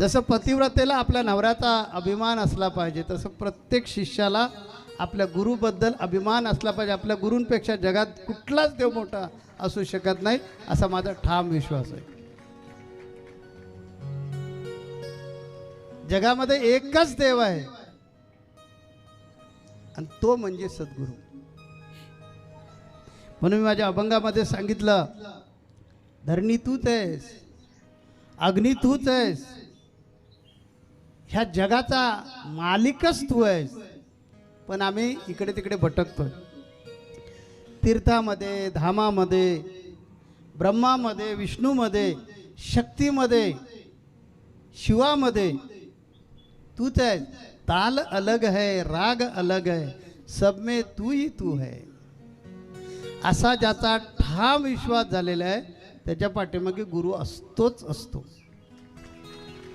जसं पतिव्रतेला आपल्या नवऱ्याचा अभिमान असला पाहिजे तसं प्रत्येक शिष्याला आपल्या गुरुबद्दल अभिमान असला पाहिजे. आपल्या गुरूंपेक्षा जगात कुठलाच देव मोठा असू शकत नाही असा माझा ठाम विश्वास आहे. जगामध्ये एकच देव आहे. आणि तो म्हणजे सद्गुरू. म्हणून मी माझ्या अभंगामध्ये सांगितलं धरणी तूच आहेस अग्नी तूच आहेस ह्या जगाचा मालिकच तू आहेस. पण आम्ही इकडे तिकडे भटकतोय. तीर्थामध्ये धामामध्ये ब्रह्मामध्ये विष्णूमध्ये शक्तीमध्ये शिवामध्ये तूच आहे ताल अलग है राग अलग है सब में तू ही तू है. असा ज्याचा ठाम विश्वास झालेला आहे त्याच्या पाठीमागे गुरु असतोच असतो.